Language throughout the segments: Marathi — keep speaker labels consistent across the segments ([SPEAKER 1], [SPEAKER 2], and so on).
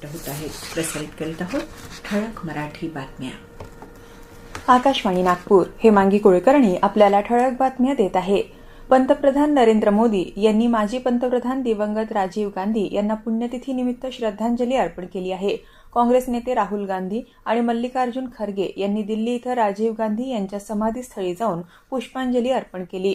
[SPEAKER 1] मिनिटं होत आहेत प्रसारित करीत आहोत ठळक मराठी बातम्या.
[SPEAKER 2] आकाशवाणी नागपूर हेमांगी कुलकर्णी आपल्याला ठळक बातम्या देत आहे. पंतप्रधान नरेंद्र मोदी यांनी माजी पंतप्रधान दिवंगत राजीव गांधी यांना पुण्यतिथीनिमित्त श्रद्धांजली अर्पण केली आहे. काँग्रेस नेते राहुल गांधी आणि मल्लिकार्जुन खरगे यांनी दिल्ली इथं राजीव गांधी यांच्या समाधीस्थळी जाऊन पुष्पांजली अर्पण केली.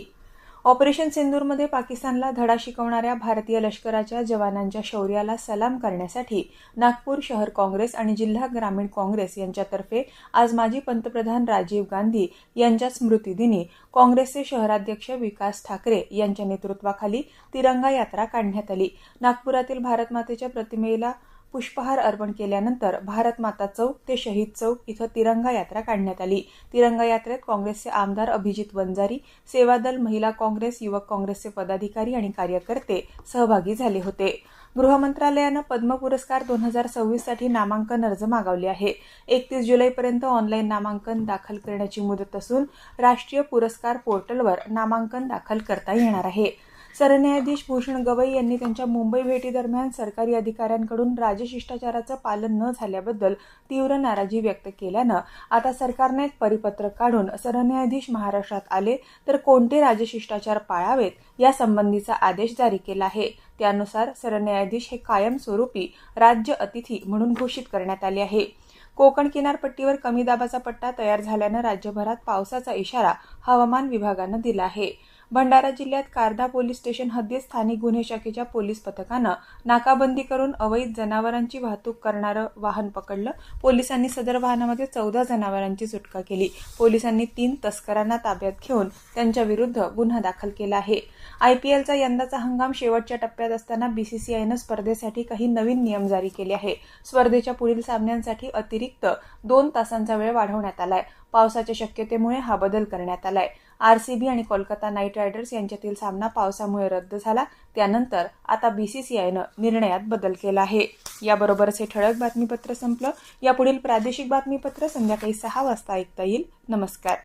[SPEAKER 2] ऑपरेशन सिंदूरमध्ये पाकिस्तानला धडा शिकवणाऱ्या भारतीय लष्कराच्या जवानांच्या शौर्याला सलाम करण्यासाठी नागपूर शहर काँग्रेस आणि जिल्हा ग्रामीण काँग्रेस यांच्यातर्फे आज माजी पंतप्रधान राजीव गांधी यांच्या स्मृतिदिनी काँग्रेसचे शहराध्यक्ष विकास ठाकरे यांच्या नेतृत्वाखाली तिरंगा यात्रा काढण्यात आली. नागपुरातील भारतमातेच्या प्रतिमेला पुष्पहार अर्पण केल्यानंतर भारत माता चौक ते शहीद चौक इथं तिरंगा यात्रा काढण्यात आली. तिरंगा यात्रेत काँग्रेसचे आमदार अभिजित वंजारी सेवादल महिला काँग्रेस युवक काँग्रेसचे पदाधिकारी आणि कार्यकर्ते सहभागी झाले होते. गृहमंत्रालयानं पद्म पुरस्कार दोन हजार सव्वीससाठी नामांकन अर्ज मागवले आहे. एकतीस जुलैपर्यंत ऑनलाईन नामांकन दाखल करण्याची मुदत असून राष्ट्रीय पुरस्कार पोर्टलवर नामांकन दाखल करता येणार आहे. सरन्यायाधीश भूषण गवई यांनी त्यांच्या मुंबई भेटीदरम्यान सरकारी अधिकाऱ्यांकडून राजशिष्टाचाराचं पालन न झाल्याबद्दल तीव्र नाराजी व्यक्त केल्यानं आता सरकारने एक परिपत्रक काढून सरन्यायाधीश महाराष्ट्रात आले तर कोणते राजशिष्टाचार पाळावेत यासंबंधीचा आदेश जारी केला आहे. त्यानुसार सरन्यायाधीश हे कायमस्वरूपी राज्य अतिथी म्हणून घोषित करण्यात आले आहे. कोकण किनारपट्टीवर कमी दाबाचा पट्टा तयार झाल्यानं राज्यभरात पावसाचा इशारा हवामान विभागानं दिला आहे. भंडारा जिल्ह्यात कारदा पोलीस स्टेशन हद्दीत स्थानिक गुन्हे शाखेच्या पोलीस पथकानं नाकाबंदी करून अवैध जनावरांची वाहतूक करणारं वाहन पकडलं. पोलिसांनी सदर वाहनामध्ये चौदा जनावरांची सुटका केली. पोलिसांनी तीन तस्करांना ताब्यात घेऊन त्यांच्या विरुद्ध गुन्हा दाखल केला आहे. आयपीएलचा यंदाचा हंगाम शेवटच्या टप्प्यात असताना बीसीसीआयनं स्पर्धेसाठी काही नवीन नियम जारी केले आहे. स्पर्धेच्या पुढील सामन्यांसाठी अतिरिक्त दोन तासांचा वेळ वाढवण्यात आलाय. पावसाच्या शक्यतेमुळे हा बदल करण्यात आलाय. आरसीबी आणि कोलकाता नाईट रायडर्स यांच्यातील सामना पावसामुळे रद्द झाला. त्यानंतर आता बीसीसीआयनं निर्णयात बदल केला आहे. याबरोबरच हे ठळक बातमीपत्र संपलं. यापुढील प्रादेशिक बातमीपत्र संध्याकाळी सहा वाजता ऐकता येईल. नमस्कार.